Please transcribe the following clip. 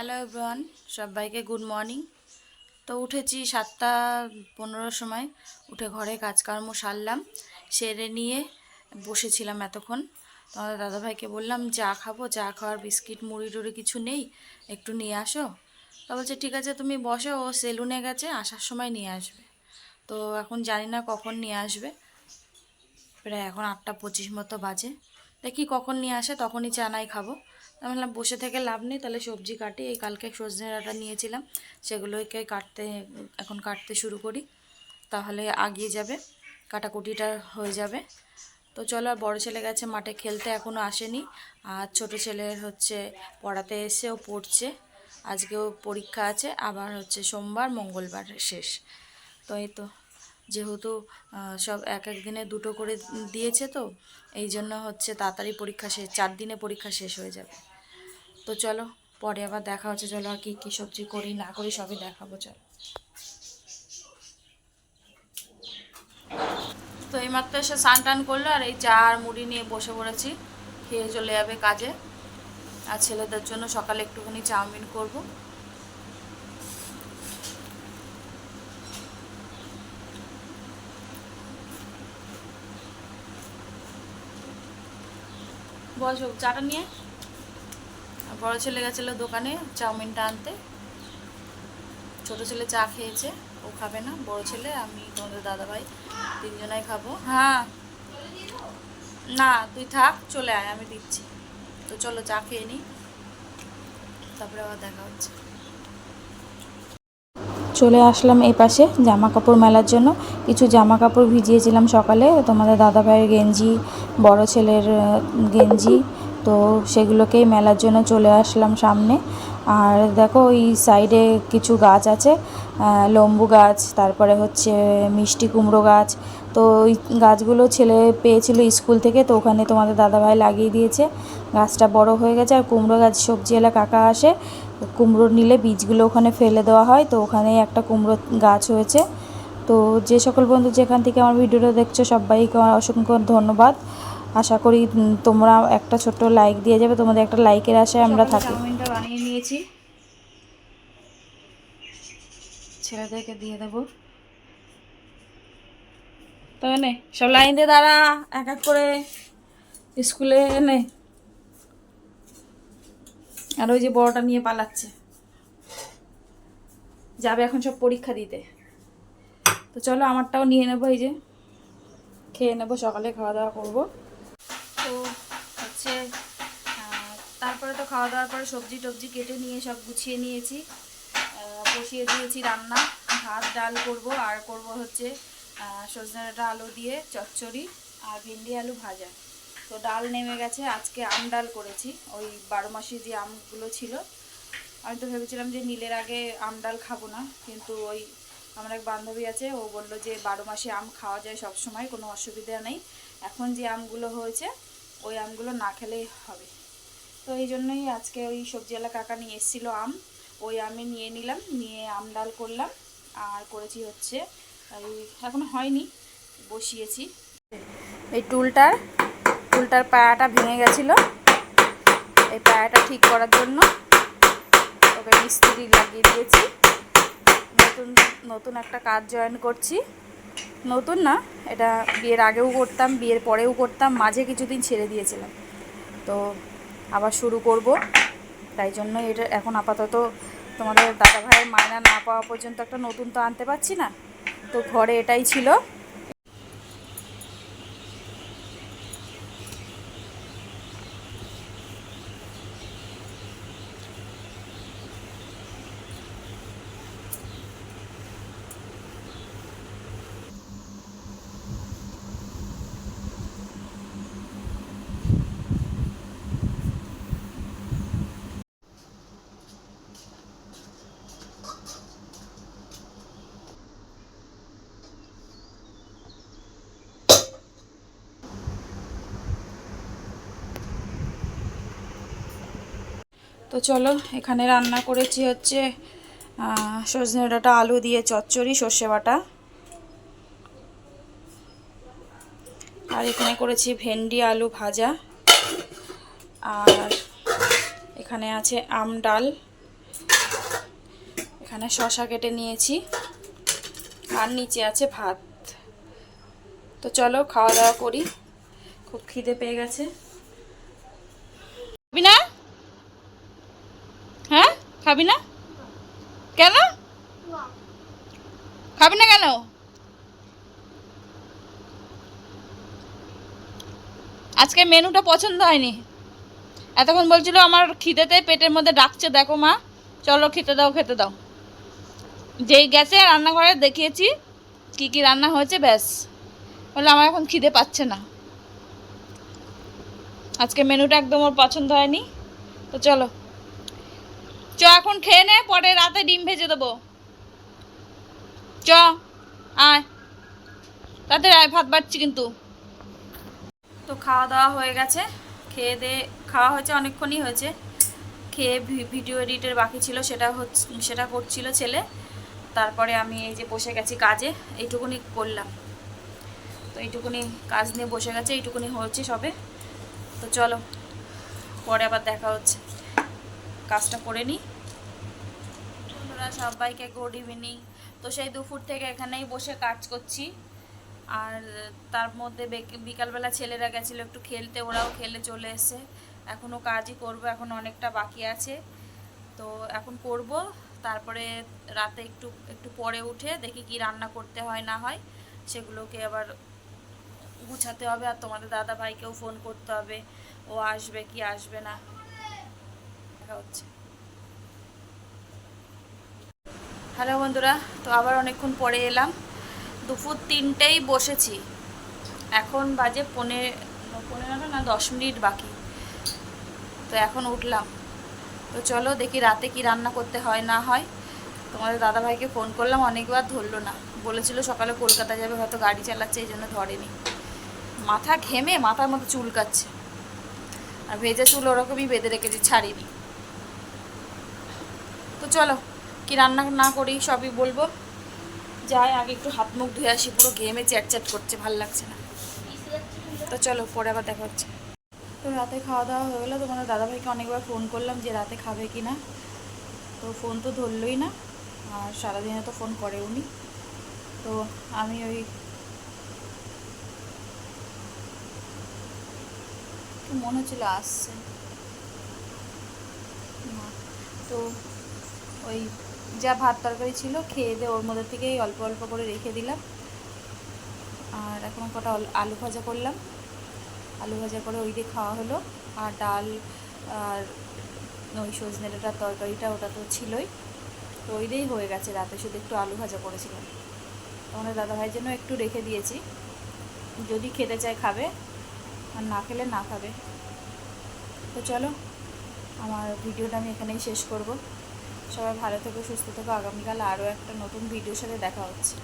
Hello everyone, সবাইকে good morning. তো উঠেছি সাতটা পনেরোর সময়, উঠে ঘরে কাজকর্ম সারলাম, সেরে নিয়ে বসেছিলাম এতক্ষণ। তোমাদের দাদাভাইকে বললাম, চা খাব, চা খাওয়ার বিস্কিট, মুড়ি টুড়ি কিছু নেই, একটু নিয়ে আসো। তা বলছে, ঠিক আছে, তুমি বসো, ও সেলুনে গেছে, আসার সময় নিয়ে আসবে। তো এখন জানি না কখন নিয়ে আসবে। প্রায় এখন আটটা পঁচিশ মতো বাজে। দেখি কখন নিয়ে আসে, তখনই চা নাই খাব। আমি বললাম বসে থেকে লাভ নেই, তাহলে সবজি কাটি। এই কালকে সজনে ডাঁটা নিয়েছিলাম, সেগুলোকে কাটতে, এখন কাটতে শুরু করি। তাহলে আগিয়ে যাবে, কাটাকুটিটা হয়ে যাবে। তো চলো, আর বড়ো ছেলে গেছে মাঠে খেলতে এখনও আসেনি। আর ছোট ছেলের হচ্ছে পড়াতে এসেও পড়ছে। আজকেও পরীক্ষা আছে, আবার হচ্ছে সোমবার, মঙ্গলবার শেষ। তো এই তো, যেহেতু সব এক এক দিনে দুটো করে দিয়েছে তো, এই জন্য হচ্ছে তাড়াতাড়ি পরীক্ষা শেষ, চার দিনে পরীক্ষা শেষ হয়ে যাবে। তো চলো, পরে আবার দেখা হচ্ছে। চলো আর কী কী সবজি করি, না করি সবই দেখাবো, চলো। তো এইমাত্র এসে স্নান টান করল আর এই চা আর মুড়ি নিয়ে বসে পড়েছি। খেয়ে চলে যাবে কাজে। আর ছেলেদের জন্য সকালে একটুখানি চাউমিন করব। বসো চাটা নিয়ে? বড় ছেলে গেছিল দোকানে চাউমিনটা আনতে। ছোট ছেলে চা খেয়েছে, ও খাবে না। বড় ছেলে, আমি, তোমাদের দাদা ভাই তিনজনাই খাব। হ্যাঁ। না, তুই থাক, চলে আয়, আমি দিচ্ছি। তো চলো চা খেয়ে নিই তারপরে আবার দেখা হচ্ছে। চলে আসলাম এই পাশে জামা কাপড় মেলার জন্য। কিছু জামা কাপড় ভিজিয়েছিলাম সকালে। তোমাদের দাদা ভাইয়ের গেঞ্জি, বড় ছেলের গেঞ্জি তো সেগুলোকেই মেলার জন্য চলে আসলাম সামনে। আর দেখো, ওই সাইডে কিছু গাছ আছে লম্বু গাছ, তারপরে হচ্ছে মিষ্টি কুমড়ো গাছ। তো ওই গাছগুলো ছেলে পেয়েছিল স্কুল থেকে, তো ওখানে তোমাদের দাদাভাই লাগিয়ে দিয়েছে। গাছটা বড় হয়ে গেছে, আর কুমড়ো গাছ, সবজি সবজিওয়ালা কাকা আসে, কুমড়ো নিলে বীজগুলো ওখানে ফেলে দেওয়া হয়। তো ওখানেই একটা কুমড়ো গাছ হয়েছে। তো যে সকল বন্ধু যেখান থেকে আমার ভিডিওটা দেখছ, সবাইকে অসংখ্য ধন্যবাদ। আশা করি তোমরা একটা ছোট্ট লাইক দিয়ে যাবে তোমাদের একটা লাইকের আশায় আমরা থাকি। চাউমিনটা বানিয়ে নিয়েছি। ছেলেদেরকে দিয়ে দেবো। তো নে সব লাইন দিয়ে দাঁড়া এক এক করে। স্কুলে এনে। আর ওই যে বড়টা নিয়ে পালাচ্ছে। যাবে এখন সব পরীক্ষা দিতে। তো চলো আমারটাও নিয়ে নেব এই যে। খেয়ে নেব সকালে খাওয়া দাওয়া করব। তো হচ্ছে তারপরে তো খাওয়া দাওয়ার পরে সবজি টবজি কেটে নিয়ে সব গুছিয়ে নিয়েছি। বসিয়ে দিয়েছি রান্না, ভাত, ডাল করব, আর করব হচ্ছে সজনে ডাঁটা আলু দিয়ে চচ্চড়ি আর ভিন্ডি আলু ভাজা। তো ডাল নেমে গেছে, আজকে আম ডাল করেছি, ওই বারো মাসি যে আমগুলো ছিল। আমি তো ভেবেছিলাম যে নীলের আগে আম ডাল খাব না, কিন্তু ওই আমার এক বান্ধবী আছে, ও বলল যে বারো মাসে আম খাওয়া যায় সব সময় কোনো অসুবিধা নেই। এখন যে আমগুলো হয়েছে ওই আমগুলো না খেলেই হবে। তো এই জন্যই আজকে ওই সবজিওয়ালা কাকা নিয়ে এসেছিল আম। ওই আমি নিয়ে নিলাম, নিয়ে আম ডাল করলাম। আর করেছি হচ্ছে ওই এখন হয়নি, বসিয়েছি। এই টুলটার টুলটার পায়াটা ভেঙে গেছিল। এই পায়াটা ঠিক করার জন্য ওকে মিস্ত্রি লাগিয়ে দিয়েছি। নতুন নতুন একটা কাজ জয়েন করছি। নতুন না, এটা বিয়ের আগেও করতাম, বিয়ের পরেও করতাম, মাঝে কিছুদিন ছেড়ে দিয়েছিলাম। তো আবার শুরু করব। তাই জন্য এটা এখন আপাতত তোমাদের দাদা ভাইয়ের মায়না না পাওয়া পর্যন্ত একটা নতুন তো আনতে পারছি না। তো ঘরে এটাই ছিল। তো চলো এখানে রান্না করেছি হচ্ছে সজনে ডাঁটা, আলু দিয়ে চচ্চড়ি, সর্ষে বাটা। আর এখানে করেছি ভেন্ডি, আলু ভাজা। আর এখানে আছে আম ডাল। এখানে শশা কেটে নিয়েছি। আর নিচে আছে ভাত। তো চলো, খাওয়া দাওয়া করি। খুব খিদে পেয়ে গেছে খাবি না হ্যাঁ খাবি না? কেন? খাবি না কেন? আজকে মেনুটা পছন্দ হয়নি। এতক্ষণ বলছিল আমার খিদেতে পেটের মধ্যে ডাকছে, দেখো মা। চলো খেতে দাও খেতে দাও। যেই গেছে রান্নাঘরে দেখিয়েছি কি কি রান্না হয়েছে, ব্যাস। বলে আমার এখন খিদে পাচ্ছে না। আজকে মেনুটা একদম ওর পছন্দ হয়নি। তো চলো। চ, এখন খেয়ে নে, পরে রাতে ডিম ভেজে দেবো। চ, আয়। তাতে আয় ভাত বাড়ছি কিন্তু। তো খাওয়া দাওয়া হয়ে গেছে। খেয়ে দিয়ে খাওয়া হয়েছে, অনেকক্ষণই হয়েছে। খেয়ে ভিডিও এডিটের বাকি ছিল, সেটা হচ্ছে সেটা করছিল ছেলে। তারপরে আমি এই যে বসে গেছি কাজে, এইটুকুনি করলাম। তো এইটুকুনি কাজ নিয়ে বসে গেছে, এইটুকুনি হচ্ছে সবে। তো চলো, পরে আবার দেখা হচ্ছে। কাজটা করে নিই। বন্ধুরা সবাইকে গুড ইভিনিং তো সেই দুপুর থেকে এখানেই বসে কাজ করছি। আর তার মধ্যে বিকালবেলা ছেলেরা গেছিল একটু খেলতে, ওরাও খেলে চলে এসে এখনও কাজই করব, এখন অনেকটা বাকি আছে। তো এখন করব, তারপরে রাতে একটু একটু পরে উঠে দেখি কি রান্না করতে হয় না হয়, সেগুলোকে আবার গুছাতে হবে। আর তোমাদের দাদা ভাইকেও ফোন করতে হবে, ও আসবে কি আসবে না। দেখা হচ্ছে। হ্যালো বন্ধুরা, তো আবার অনেকক্ষণ পরে এলাম। দুপুর তিনটেই বসেছি। এখন বাজে পনে পনেরো না, দশ মিনিট বাকি। তো এখন উঠলাম। তো চলো দেখি রাতে কি রান্না করতে হয়, না হয়। তোমাদের দাদাভাইকে ফোন করলাম, অনেকবার ধরলো না। বলেছিল সকালে কলকাতা যাবে, হয়তো গাড়ি চালাচ্ছে, এই জন্য ধরেনি। মাথা ঘেমে মাথার মতো চুলকাচ্ছে আর ভেজে চুল ওরকমই বেঁধে রেখেছি, ছাড়িনি। তো চলো কি রান্না না করি, সবই বলব। যাই, আগে একটু হাত মুখ ধুয়ে আসি, পুরো ঘেমে চ্যাট চ্যাট করছে, ভালো লাগছে না। তো চলো, পরে আবার দেখা হচ্ছে। তো রাতে খাওয়া দাওয়া হয়ে গেলো তোমাদের দাদাভাইকে অনেকবার ফোন করলাম যে রাতে খাবে কি না তো ফোন তো ধরলই না, আর সারাদিনে তো ফোন করে উনি তো আমি ওই মনে হচ্ছিল আসছে। তো ওই যা ভাত তরকারি ছিল, খেয়ে দিয়ে ওর মধ্যে থেকেই অল্প অল্প করে রেখে দিলাম। আর এখন কটা আলু ভাজা করলাম। আলু ভাজা করে ওই দিয়ে খাওয়া হলো। আর ডাল আর ওই সজনে ডাটার তরকারিটা ওটা তো ছিলই। তো ওই দিয়েই হয়ে গেছে রাতে, শুধু একটু আলু ভাজা করেছিলাম। তোমাদের দাদাভাইয়ের জন্য একটু রেখে দিয়েছি। যদি খেতে চায় খাবে, আর না খেলে না খাবে। তো চলো, আমার ভিডিওটা আমি এখানেই শেষ করব। সবাই ভালো থেকো সুস্থ থেকো। আগামীকাল আরও একটা নতুন ভিডিওর সাথে দেখা হচ্ছে।